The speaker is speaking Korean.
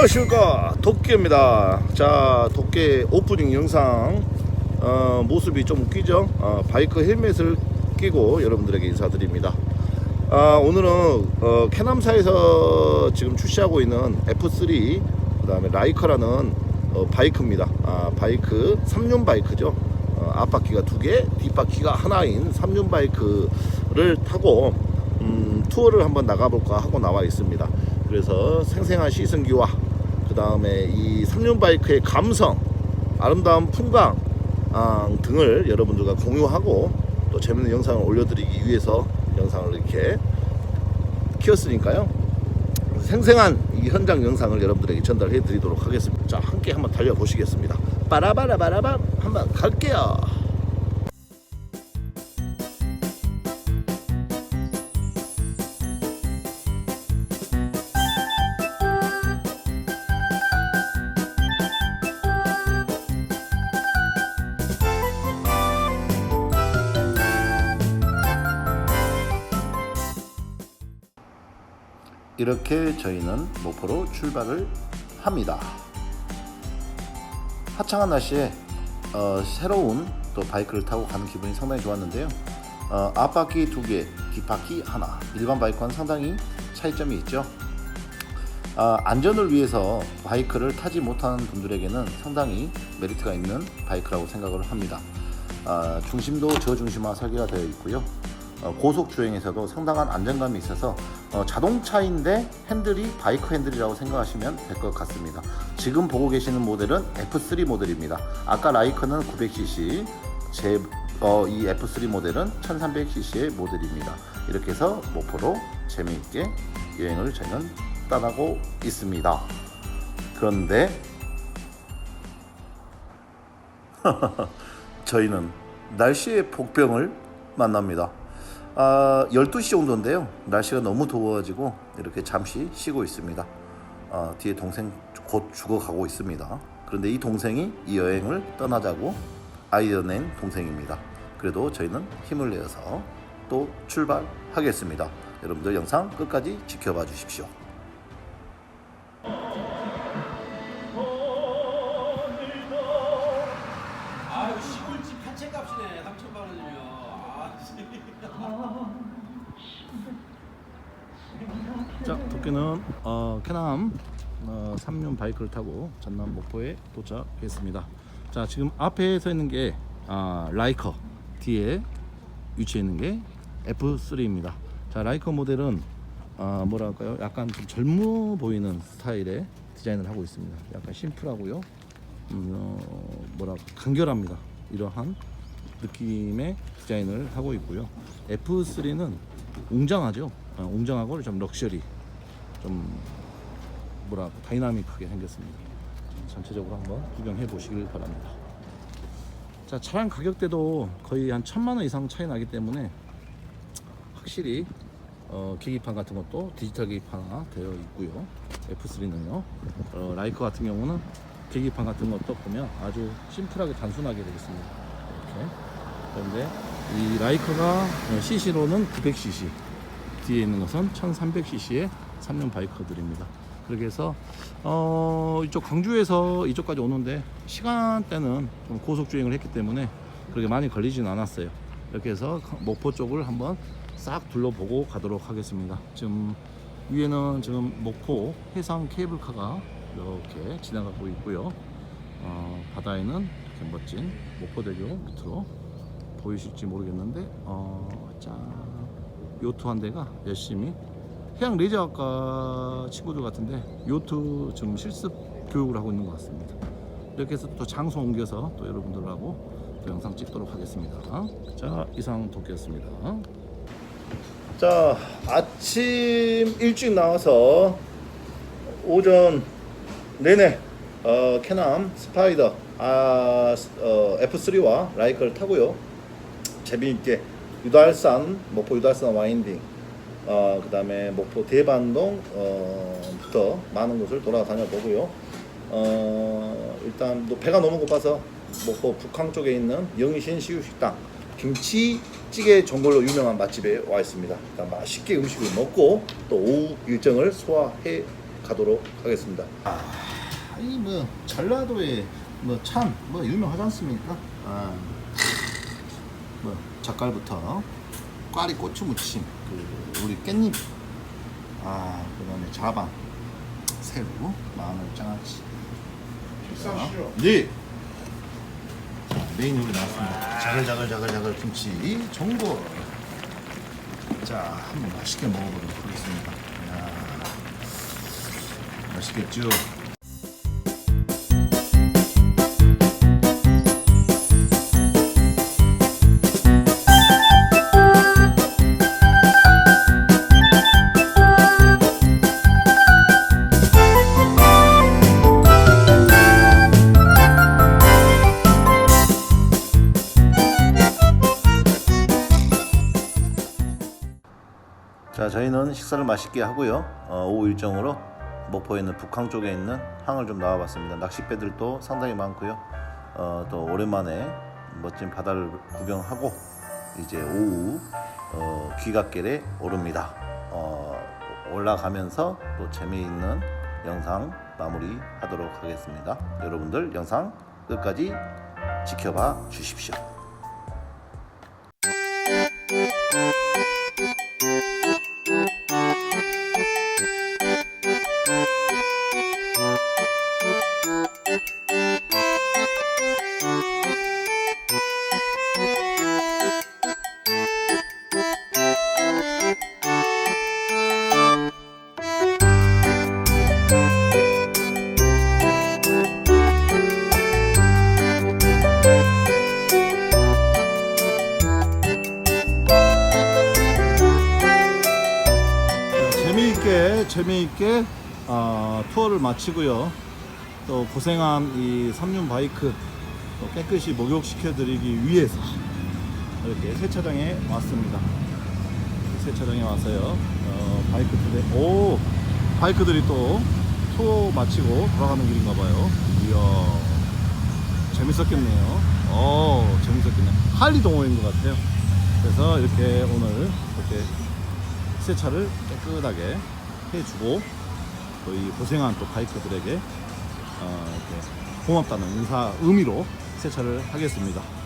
안녕하십니까. 도끼입니다. 자 도끼 오프닝 영상. 어, 모습이 좀 웃기죠? 어, 바이크 헬멧을 끼고 여러분들에게 인사드립니다. 아, 오늘은 어, 캐남사에서 지금 출시하고 있는 F3 그 다음에 라이커라는 어, 바이크입니다. 아, 바이크 3륜 바이크죠? 어, 앞바퀴가 두개 뒷바퀴가 하나인 3륜 바이크를 타고 음, 투어를 한번 나가볼까 하고 나와 있습니다. 그래서 생생한 시승기와 그 다음에 이 3륜 바이크의 감성, 아름다운 풍광 아, 등을 여러분들과 공유하고 또 재밌는 영상을 올려드리기 위해서 영상을 이렇게 키웠으니까요. 생생한 이 현장 영상을 여러분들에게 전달해 드리도록 하겠습니다. 자, 함께 한번 달려보시겠습니다. 빠라바라바라밤 한번 갈게요. 이렇게 저희는 목포로 출발을 합니다. 화창한 날씨에 어, 새로운 또 바이크를 타고 가는 기분이 상당히 좋았는데요. 어, 앞바퀴 두 개, 뒷바퀴 하나. 일반 바이크와는 상당히 차이점이 있죠. 아, 안전을 위해서 바이크를 타지 못하는 분들에게는 상당히 메리트가 있는 바이크라고 생각을 합니다. 아, 중심도 저중심화 설계가 되어 있고요. 어, 고속 주행에서도 상당한 안정감이 있어서 어, 자동차인데 핸들이 바이크 핸들이라고 생각하시면 될 것 같습니다. 지금 보고 계시는 모델은 F3 모델입니다. 아까 라이커는 900cc, 제, 어, 이 F3 모델은 1300cc의 모델입니다. 이렇게 해서 목포로 재미있게 여행을 저희는 떠나고 있습니다. 그런데 저희는 날씨의 복병을 만납니다. 아, 12시 정도인데요. 날씨가 너무 더워가지고 이렇게 잠시 쉬고 있습니다. 아, 뒤에 동생 곧 죽어가고 있습니다. 그런데 이 동생이 이 여행을 떠나자고 아이디어 낸 동생입니다. 그래도 저희는 힘을 내어서 또 출발하겠습니다. 여러분들 영상 끝까지 지켜봐 주십시오. 자, 도끼는 어, 캐남 어, 3륜 바이크를 타고 전남 목포에 도착했습니다. 자, 지금 앞에 서 있는 게 아, 라이커 뒤에 위치해 있는 게 F3입니다. 자, 라이커 모델은 아, 뭐랄까요? 약간 좀 젊어 보이는 스타일의 디자인을 하고 있습니다. 약간 심플하고요. 음, 어, 뭐랄까 간결합니다. 이러한 느낌의 디자인을 하고 있고요. F3는 웅장하죠. 어, 웅장하고 좀 럭셔리, 좀 뭐랄까 다이나믹하게 생겼습니다. 전체적으로 한번 구경해 보시길 바랍니다. 자 차량 가격대도 거의 한 천만 원 이상 차이 나기 때문에 확실히 어, 계기판 같은 것도 디지털 계기판화 되어 있고요. F3는요. 어, 라이커 같은 경우는 계기판 같은 것도 보면 아주 심플하게 단순하게 되겠습니다. 이렇게. 그런데 이 라이커가 CC로는 900cc, 뒤에 있는 것은 1300cc의 3륜 바이커들입니다. 그렇게 해서 어, 이쪽 광주에서 이쪽까지 오는데 시간대는 좀 고속 주행을 했기 때문에 그렇게 많이 걸리진 않았어요. 이렇게 해서 목포 쪽을 한번 싹 둘러보고 가도록 하겠습니다. 지금 위에는 지금 목포 해상 케이블카가 이렇게 지나가고 있고요. 어, 바다에는 이렇게 멋진 목포대교 밑으로 보이실지 모르겠는데 어, 짠 요트 한 대가 열심히 해양 레저학과 친구들 같은데 요트 지금 실습 교육을 하고 있는 것 같습니다. 이렇게 해서 또 장소 옮겨서 또 여러분들하고 또 영상 찍도록 하겠습니다. 자 이상 도끼였습니다. 자 아침 일찍 나와서 오전 내내 어, 캐남 스파이더 아, 어, F3와 라이커를 타고요. 재미있게 유달산 목포 유달산 와인딩 어, 그 다음에 목포 대반동 어, 부터 많은 곳을 돌아다녀 보고요. 어, 일단 또 배가 너무 고파서 목포 북항 쪽에 있는 영신 시유식당 김치찌개 전골로 유명한 맛집에 와 있습니다. 일단 맛있게 음식을 먹고 또 오후 일정을 소화해 가도록 하겠습니다. 아, 이뭐 전라도의 뭐참뭐 유명하지 않습니까? 아, 뭐 젓갈부터 꽈리 고추 무침, 그 우리 깻잎, 아 그다음에 자반, 새우, 마늘, 장아찌. 식사하시죠. 네. 자, 메인 요리 나왔습니다. 자글자글자글자글 김치 전골. 자, 한번 맛있게 먹어보도록 하겠습니다. 이야, 맛있겠죠? 저희는 식사를 맛있게 하고요. 어, 오후 일정으로 목포에 있는 북항 쪽에 있는 항을 좀 나와봤습니다. 낚싯배들도 상당히 많고요. 어, 또 오랜만에 멋진 바다를 구경하고 이제 오후 어, 귀갓길에 오릅니다. 어, 올라가면서 또 재미있는 영상 마무리하도록 하겠습니다. 여러분들 영상 끝까지 지켜봐 주십시오. 재미있게 재미있게 어, 투어를 마치고요. 또 고생한 이 삼륜 바이크 또 깨끗이 목욕시켜 드리기 위해서 이렇게 세차장에 왔습니다. 세차장에 와서요. 어, 바이크들이 오 바이크들이 또 투어 마치고 돌아가는 길인가 봐요. 이야 재밌었겠네요. 어 재밌었겠네. 할리 동호인 것 같아요. 그래서 이렇게 오늘 이렇게 세차를 깨끗하게 해주고 또 이 고생한 또 바이커들에게 어, 고맙다는 인사 의미로 세차를 하겠습니다.